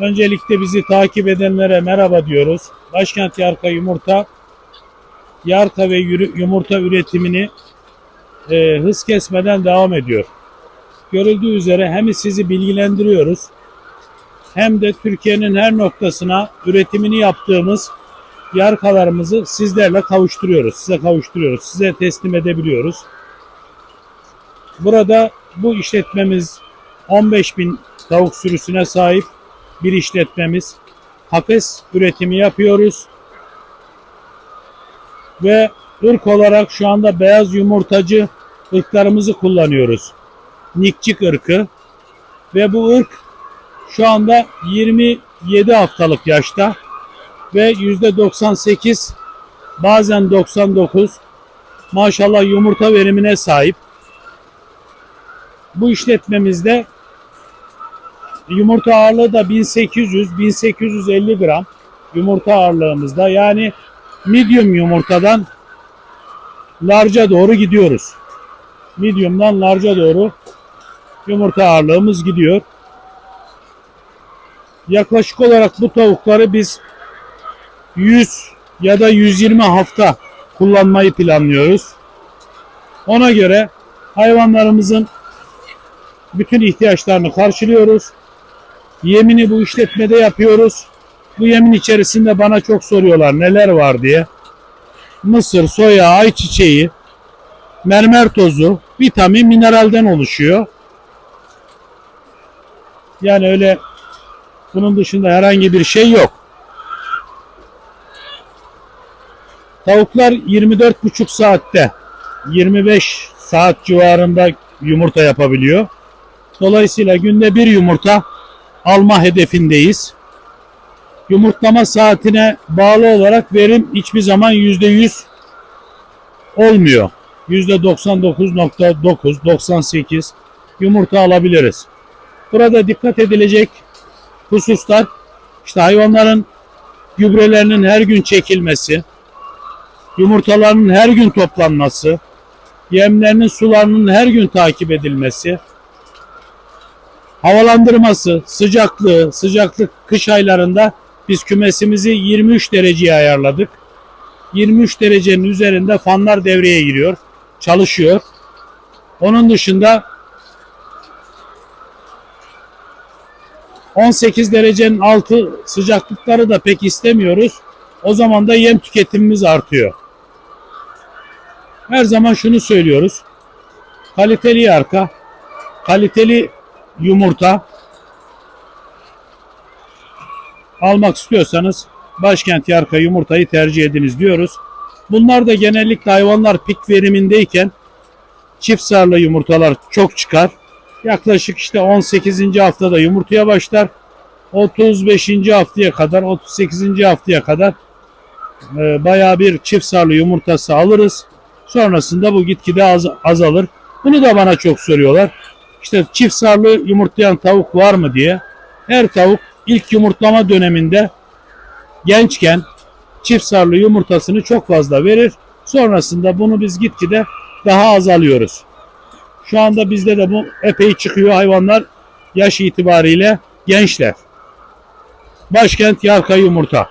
Öncelikle bizi takip edenlere merhaba diyoruz. Başkent Yarka Yumurta Yarka ve yumurta üretimini e, hız kesmeden devam ediyor. Görüldüğü üzere hem sizi bilgilendiriyoruz hem de Türkiye'nin her noktasına üretimini yaptığımız yarkalarımızı sizlerle kavuşturuyoruz. Size kavuşturuyoruz. Size teslim edebiliyoruz. Burada bu işletmemiz 15 bin tavuk sürüsüne sahip bir işletmemiz. Kafes üretimi yapıyoruz. Ve ırk olarak şu anda beyaz yumurtacı ırklarımızı kullanıyoruz. Nikçik ırkı. Ve bu ırk şu anda 27 haftalık yaşta ve %98 bazen 99 maşallah yumurta verimine sahip. Bu işletmemizde yumurta ağırlığı da 1800-1850 gram yumurta ağırlığımızda. Yani medium yumurtadan large'a doğru gidiyoruz. Medium'dan large'a doğru yumurta ağırlığımız gidiyor. Yaklaşık olarak bu tavukları biz 100 ya da 120 hafta kullanmayı planlıyoruz. Ona göre hayvanlarımızın bütün ihtiyaçlarını karşılıyoruz. Yemini bu işletmede yapıyoruz. Bu yemin içerisinde bana çok soruyorlar neler var diye. Mısır, soya, ayçiçeği, mermer tozu, vitamin, mineralden oluşuyor. Yani öyle bunun dışında herhangi bir şey yok. Tavuklar 24,5 saatte 25 saat civarında yumurta yapabiliyor. Dolayısıyla günde bir yumurta alma hedefindeyiz. Yumurtlama saatine bağlı olarak verim hiçbir zaman %100 olmuyor. %99.9, 98 yumurta alabiliriz. Burada dikkat edilecek hususlar işte hayvanların gübrelerinin her gün çekilmesi, yumurtalarının her gün toplanması, yemlerinin sularının her gün takip edilmesi, havalandırması, sıcaklığı, sıcaklık kış aylarında biz kümesimizi 23 dereceye ayarladık. 23 derecenin üzerinde fanlar devreye giriyor, çalışıyor. Onun dışında 18 derecenin altı sıcaklıkları da pek istemiyoruz. O zaman da yem tüketimimiz artıyor. Her zaman şunu söylüyoruz. Kaliteli yarka, kaliteli yumurta almak istiyorsanız Başkent Yarka yumurtayı tercih ediniz diyoruz. Bunlar da genellikle hayvanlar pik verimindeyken çift sarılı yumurtalar çok çıkar. Yaklaşık işte 18. haftada yumurtaya başlar. 35. haftaya kadar, 38. haftaya kadar e, bayağı bir çift sarılı yumurtası alırız. Sonrasında bu gitgide az, azalır. Bunu da bana çok soruyorlar. İşte çift sarılı yumurtlayan tavuk var mı diye. Her tavuk ilk yumurtlama döneminde gençken çift sarılı yumurtasını çok fazla verir. Sonrasında bunu biz gitgide daha azalıyoruz. Şu anda bizde de bu epey çıkıyor hayvanlar yaş itibariyle gençler. Başkent Yarka Yumurta.